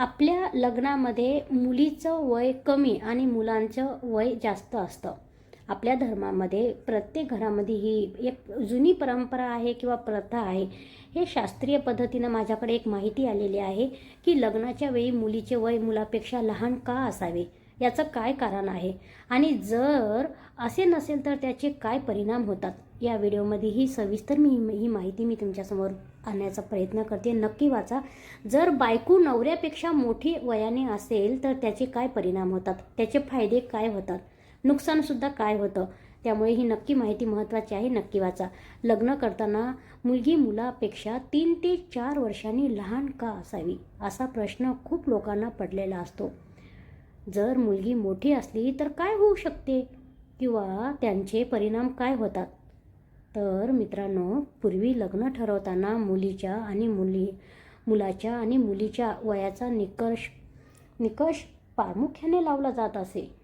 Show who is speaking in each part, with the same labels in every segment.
Speaker 1: आपल्या लग्नामध्ये मुलीचं वय कमी आणि मुलांचं वय जास्त असतं. आपल्या धर्मामध्ये प्रत्येक घरामध्ये ही एक जुनी परंपरा आहे किंवा प्रथा आहे हे शास्त्रीय पद्धतीनं माझ्याकडे एक माहिती आलेली आहे की लग्नाच्या वेळी मुलीचे वय मुलापेक्षा लहान का असावे? याचं काय कारण आहे? आणि जर असे नसेल तर त्याचे काय परिणाम होतात? या व्हिडिओमध्ये ही सविस्तर मी ही माहिती मी तुमच्यासमोर आणण्याचा प्रयत्न करते. नक्की वाचा. जर बायको नवऱ्यापेक्षा मोठी वयाने असेल तर त्याचे काय परिणाम होतात? त्याचे फायदे काय होतात? नुकसानसुद्धा काय होतं? त्यामुळे ही नक्की माहिती महत्त्वाची आहे. नक्की वाचा. लग्न करताना मुलगी मुलापेक्षा तीन ते चार वर्षांनी लहान का असावी? असा प्रश्न खूप लोकांना पडलेला असतो. जर मुलगी मोठी असली तर काय होऊ शकते? किंवा त्यांचे परिणाम काय होतात? तर मित्रांनो पूर्वी लग्न ठरवताना मुलीच्या आणि मुली मुलाच्या आणि मुलीच्या वयाचा निकष निकष प्रामुख्याने लावला जात असे.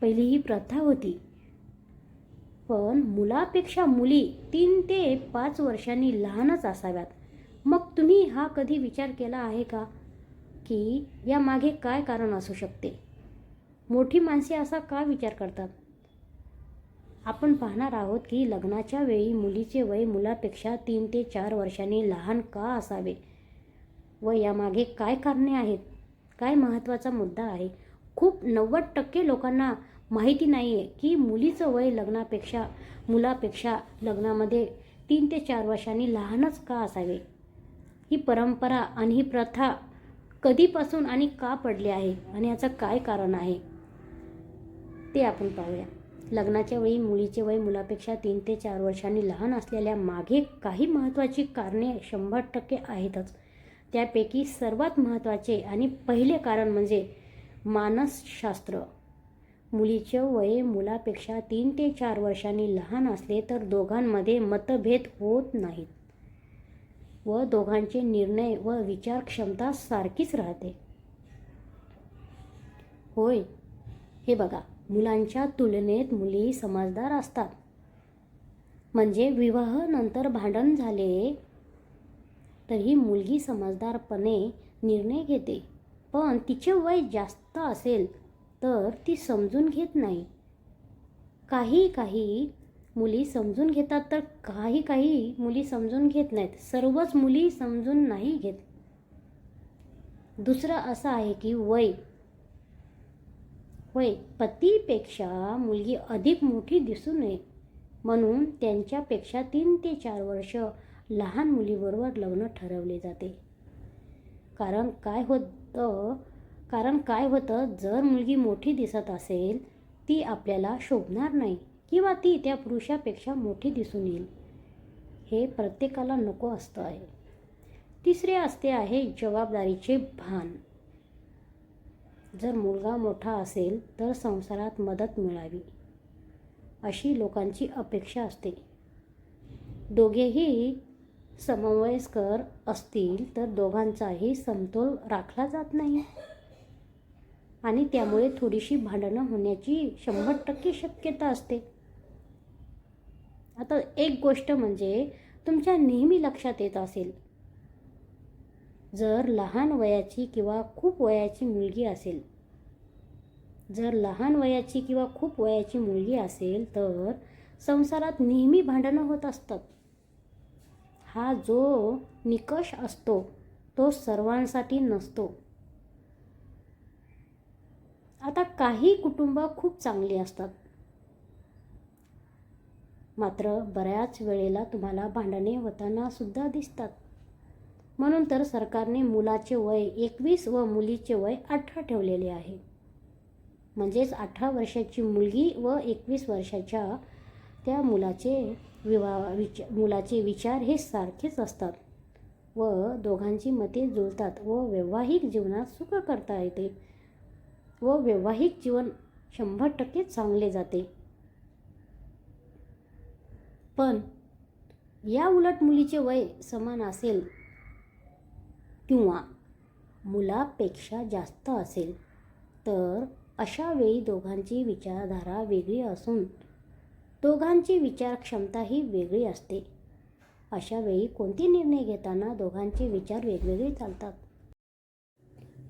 Speaker 1: पहिली ही प्रथा होती. पण मुलापेक्षा मुली तीन ते पाच वर्षांनी लहानच असाव्यात. मग तुम्ही हा कधी विचार केला आहे का? की यामागे काय कारण असू शकते? मोठी माणसे असा का विचार करतात? आपण पाहणार आहोत की लग्नाच्या वेळी मुलीचे वय मुलापेक्षा तीन ते चार वर्षांनी लहान का असावे? व यामागे काय कारणे आहेत? काय महत्त्वाचा मुद्दा आहे? खूप नव्वद टक्के लोकांना माहिती नाही आहे की मुलीचं वय लग्नापेक्षा मुलापेक्षा लग्नामध्ये तीन ते चार वर्षांनी लहानच का असावे? ही परंपरा आणि ही प्रथा कधीपासून आणि का पडले आहे आणि याचं काय कारण आहे? ते आपण पाहूया. लग्नाच्या वेळी मुलीचे वय मुलापेक्षा तीन ते चार वर्षांनी लहान असलेल्या मागे काही महत्त्वाची कारणे शंभर टक्के आहेतच. त्यापैकी सर्वात महत्त्वाचे आणि पहिले कारण म्हणजे मानसशास्त्र. मुलीचे वय मुलापेक्षा तीन ते चार वर्षांनी लहान असले तर दोघांमध्ये मतभेद होत नाहीत. व दोघांचे निर्णय व विचार क्षमता सारखीच राहते. होय हे बघा मुलांच्या तुलनेत मुली समजदार असतात. म्हणजे विवाहानंतर भांडण झाले तरी मुलगी समजदारपणे निर्णय घेते. पण तिचे वय जास्त असेल तर ती समजून घेत नाही. काही काही मुली समजून घेतात तर काही काही मुली समजून घेत नाहीत. सर्वच मुली समजून नाही घेत. दुसरं असं आहे की वय. वय पतीपेक्षा मुलगी अधिक मोठी दिसू नये. म्हणून त्यांच्यापेक्षा तीन ते चार वर्ष लहान मुलीबरोबर लग्न ठरवले जाते. कारण काय होतं कारण काय होतं जर मुलगी मोठी दिसत असेल ती आपल्याला शोभणार नाही. किंवा ती त्या पुरुषापेक्षा मोठी दिसून येईल. हे प्रत्येकाला नको असतं आहे. तिसरे असते आहे जबाबदारीचे भान. जर मुलगा मोठा असेल तर संसारात मदत मिळावी अशी लोकांची अपेक्षा असते. दोघेही समवयस्कर असतील तर दोघांचाही समतोल राखला जात नाही. आणि त्यामुळे थोडीशी भांडणं होण्याची शंभर टक्के शक्यता असते. आता एक गोष्ट म्हणजे तुमच्या नेहमी लक्षात येत असेल. जर लहान वयाची किंवा खूप वयाची मुलगी असेल जर लहान वयाची किंवा खूप वयाची मुलगी असेल तर संसारात नेहमी भांडणं होत असतात. हा जो निकष असतो तो सर्वांसाठी नसतो. आता काही कुटुंब खूप चांगली असतात. मात्र बऱ्याच वेळेला तुम्हाला भांडणे होताना सुद्धा दिसतात. म्हणून तर सरकारने मुलाचे वय एकवीस व मुलीचे वय अठरा ठेवलेले आहे. म्हणजेच अठरा वर्षाची मुलगी व एकवीस वर्षाच्या त्या मुलाचे विवाह विच मुलाचे विचार हे सारखेच असतात व दोघांची मते जुळतात व वैवाहिक जीवनात सुख करता येते व वैवाहिक जीवन शंभर टक्के चांगले जाते. पण या उलट मुलीचे वय समान असेल किंवा मुलापेक्षा जास्त असेल तर अशा वेळी दोघांची विचारधारा वेगळी असून दोघांची विचारक्षमताही वेगळी असते. अशा वेळी कोणते निर्णय घेताना दोघांचे विचार वेगवेगळे चालतात?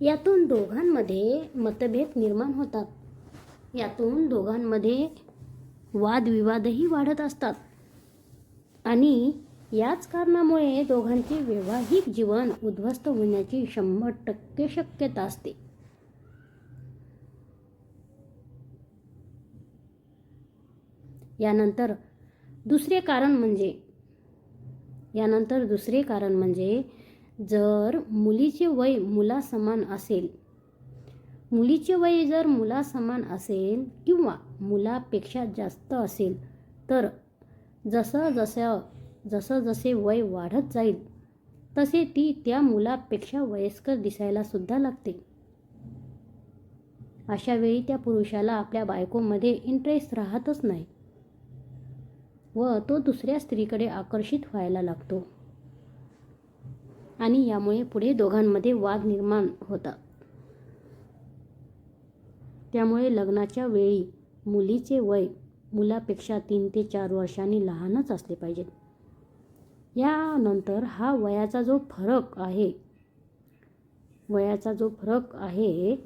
Speaker 1: यातून दोघांमध्ये मतभेद निर्माण होतात. यातून दोघांमध्ये वादविवादही वाढत असतात. आणि याच कारणामुळे दोघांचे वैवाहिक जीवन उद्ध्वस्त होण्याची शंभर टक्के शक्यता असते. यानंतर दुसरे कारण म्हणजे यानंतर दुसरे कारण म्हणजे जर मुलीचे वय मुलासमान असेल मुलीचे वय जर मुलासमान असेल किंवा मुलापेक्षा जास्त असेल तर जसं जसं जसं जसे वय वाढत जाईल तसे ती त्या मुलापेक्षा वयस्कर दिसायला सुद्धा लागते. अशा वेळी त्या पुरुषाला आपल्या बायकोमध्ये इंटरेस्ट राहतच नाही व तो दुसऱ्या स्त्रीकडे आकर्षित व्हायला लागतो. आणि यामुळे पुढे दोघांमध्ये वाद निर्माण होतात. त्यामुळे लग्नाच्या वेळी मुलीचे वय मुलापेक्षा तीन ते चार वर्षांनी लहानच असले पाहिजेत. यानंतर हा वयाचा जो फरक आहे वयाचा जो फरक आहे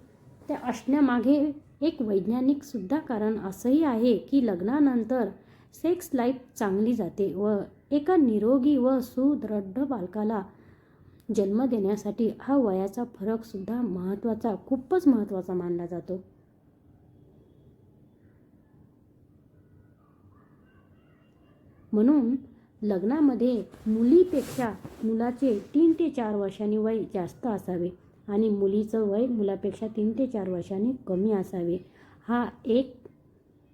Speaker 1: त्या असण्यामागे एक वैज्ञानिकसुद्धा कारण असंही आहे की लग्नानंतर सेक्स लाईफ चांगली जाते व एका निरोगी व सुदृढ बालकाला जन्म देण्यासाठी हा वयाचा फरकसुद्धा महत्त्वाचा खूपच महत्त्वाचा मानला जातो. म्हणून लग्नामध्ये मुलीपेक्षा मुलाचे तीन ते चार वर्षांनी वय जास्त असावे आणि मुलीचं वय मुलापेक्षा तीन ते चार वर्षांनी कमी असावे. हा एक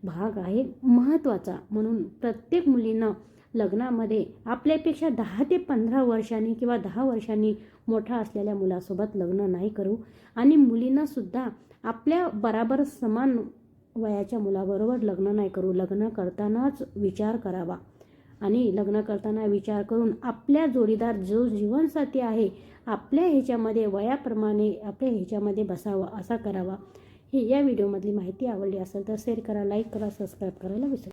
Speaker 1: भाग आहे महत्त्वाचा. म्हणून प्रत्येक मुलीनं लग्नामध्ये आपल्यापेक्षा दहा ते पंधरा वर्षांनी किंवा दहा वर्षांनी मोठा असलेल्या मुलासोबत लग्न नाही करू. आणि मुलींनासुद्धा आपल्या बराबर समान वयाच्या मुलाबरोबर लग्न नाही करू. लग्न करतानाच विचार करावा. आणि लग्न करताना विचार करून आपल्या जोडीदार जो जीवनसाथी आहे आपल्या ह्याच्यामध्ये वयाप्रमाणे आपल्या ह्याच्यामध्ये बसावा असा करावा. ही या व्हिडिओमधली माहिती आवडली असेल तर शेअर करा लाईक करा सबस्क्राईब करायला विसरू